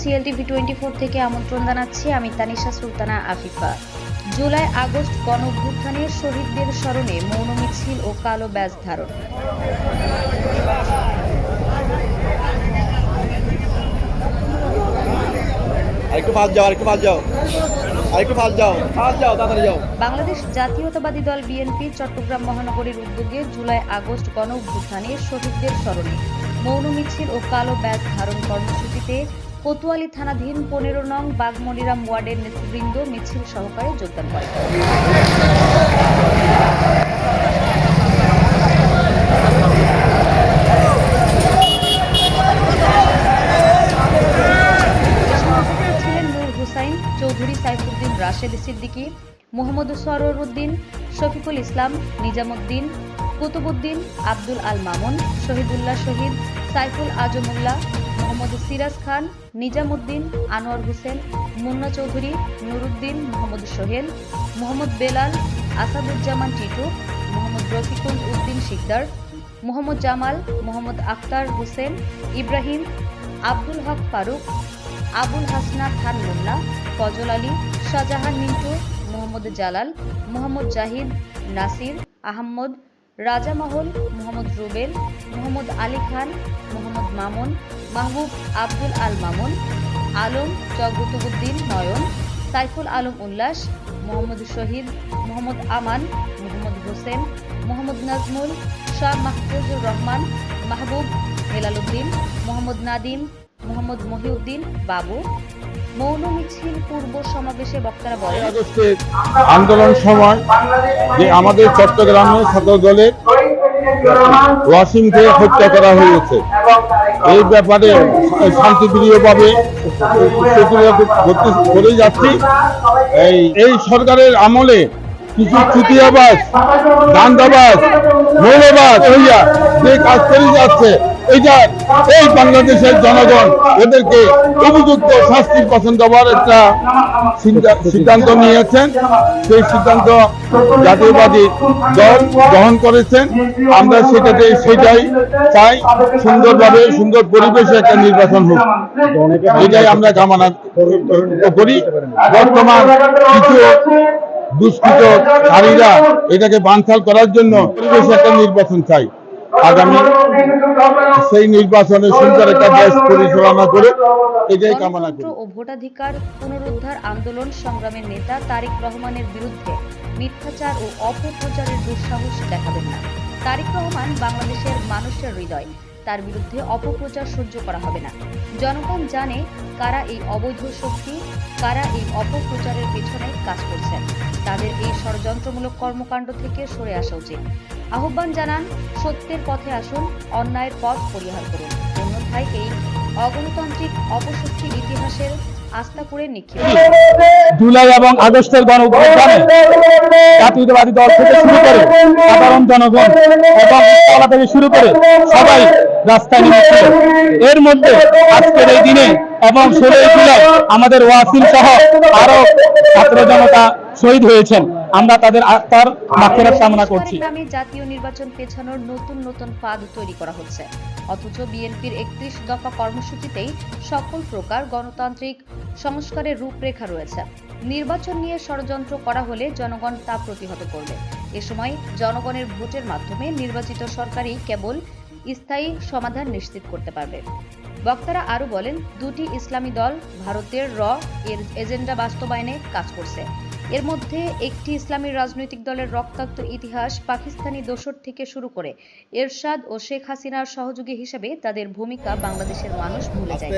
CLTV twenty four থেকে আমন্ত্রণ জানাচ্ছি আমি তানিশা সুলতানা আফিফা। জুলাই আগস্ট গণ অভ্যুত্থানের শহীদদের স্মরণে মৌন মিছিল ও কালো ব্যাজ ধারণ। আরেকটু ফাস্ট যাও আরেকটু ফাস্ট যাও। আরেকটু ফাস্ট যাও ফাস্ট যাও তাড়াতাড়ি যাও। বাংলাদেশ জাতীয়তাবাদী দল বিএনপি চট্টগ্রাম মহানগরীর উদ্যোগে জুলাই আগস্ট গণ অভ্যুত্থানে শহীদদের স্মরণে মৌন মিছিল ও কালো ব্যাজ ধারণ কর্মসূচিতে কোতোয়ালি থানাধীন পনেরো নং বাগমনিরাম ওয়ার্ডের নেতৃবৃন্দ মিছিল সহকারে যোগদান করে চৌধুরী সাইফুদ্দিন রাশেদ সিদ্দিকী, মোহাম্মদ সরোর উদ্দিন শফিকুল ইসলাম, নিজামুদ্দিন কুতুবুদ্দিন আব্দুল আল মামুন, শহীদুল্লাহ শহীদ, সাইফুল আজমুল্লাহ, মোহাম্মদ সিরাজ খান, নিজামুদ্দিন, আনোয়ার হোসেন, মুন্না চৌধুরী, নুরুদ্দিন, মোহাম্মদ সোহেল, মোহাম্মদ বেলাল, আসাদুজ্জামান টিটু, মোহাম্মদ রফিকুল উদ্দিন শিকদার, মোহাম্মদ জামাল, মোহাম্মদ আখতার হোসেন, ইব্রাহিম, আব্দুল হক ফারুক, আবুল হাসনা খান মোল্লা ফজল আলী, শাহজাহান মিন্টু, মোহাম্মদ জালাল, মোহাম্মদ জাহিদ, নাসির, আহম্মদ রাজা মহল মোহাম্মদ রুবেল, মোহাম্মদ আলী খান, মোহাম্মদ মামুন, মাহবুব আব্দুল আল মামুন, আলম জগতুবুদ্দিন নয়ন, সাইফুল আলম উল্লাস, মোহাম্মদ শহীদ, মোহাম্মদ আমান, মোহাম্মদ হোসেন, মোহাম্মদ নাজমুল, শাহ মাহফুজুর রহমান, মাহবুব হেলালুদ্দিন মোহাম্মদ নাদিম মোহাম্মদ মহিউদ্দিন বাবু মৌন মিছিল পূর্ব সমাবেশে বক্তারা বলেন আন্দোলন সময় যে আমাদের চট্টগ্রামে ছাত্র দলের ওয়াসিমকে হত্যা করা হয়েছে। এই ব্যাপারে শান্তিপ্রিয়ভাবে করে যাচ্ছি। এই এই সরকারের আমলে কিছু চুতিয়াবাস দান্দাবাস মৌলবাস হইয়া যে কাজ করে যাচ্ছে এইটা এই বাংলাদেশের জনগণ এদেরকে উপযুক্ত শাস্তির পছন্দ হওয়ার একটা সিদ্ধা- সিদ্ধান্ত নিয়েছেন। সেই সিদ্ধান্ত জাতীয়বাদী দল গ্রহণ করেছেন। আমরা সেটাতে সেটাই চাই। সুন্দরভাবে সুন্দর পরিবেশে একটা নির্বাচন হোক। এটাই আমরা কামনা করি। বর্তমান কিছু দুষ্কৃতকারীরা এটাকে বানচাল করার জন্য পরিবেশে একটা নির্বাচন চাই। আগামী সেই নির্বাচনে সুন্দর একটা দেশ পরিচালনা করে এটাই কামনা করি। ও ভোটাধিকার পুনরুদ্ধার আন্দোলন সংগ্রামের নেতা তারিক রহমানের বিরুদ্ধে মিথ্যাচার ও অপপ্রচারের দুঃসাহস দেখাবেন না। তারিক রহমান বাংলাদেশের মানুষের হৃদয়। তার বিরুদ্ধে অপপ্রচার সহ্য করা হবে না। জনগণ জানে কারা এই অবৈধ শক্তি, কারা এই অপপ্রচারের পেছনে কাজ করছেন। তাদের এই ষড়যন্ত্রমূলক কর্মকাণ্ড থেকে সরে আসা উচিত। আহ্বান জানান, সত্যের পথে আসুন, অন্যায়ের পথ পরিহার করুন। অন্যথায় এই অগণতান্ত্রিক অপশক্তির ইতিহাসের আস্থা করে জুলাই এবং আগস্টের শুরু করে সবাই রাস্তায় নেমেছিল। এর মধ্যে আজকের এই দিনে এবং ষোলোই জুলাই আমাদের ওয়াসিম সহ আরও ছাত্র জনতা শহীদ হয়েছেন। আমরা তাদের আত্মার মাফেরাত কামনা করছি। জাতীয় নির্বাচন পেছানোর নতুন নতুন ফাঁদ তৈরি করা হচ্ছে। অথচ বিএনপির একত্রিশ দফা কর্মসূচিতেই সকল প্রকার গণতান্ত্রিক সংস্কারের রূপরেখা রয়েছে। নির্বাচন নিয়ে ষড়যন্ত্র করা হলে জনগণ তা প্রতিহত করবে। এ সময় জনগণের ভোটের মাধ্যমে নির্বাচিত সরকারই কেবল স্থায়ী সমাধান নিশ্চিত করতে পারবে। বক্তারা আরও বলেন দুটি ইসলামী দল ভারতের র এর এজেন্ডা বাস্তবায়নে কাজ করছে। এর মধ্যে একটি ইসলামী রাজনৈতিক দলের রক্তাক্ত ইতিহাস পাকিস্তানি দোসর থেকে শুরু করে এরশাদ ও শেখ হাসিনার সহযোগী হিসেবে তাদের ভূমিকা বাংলাদেশের মানুষ ভুলে যায়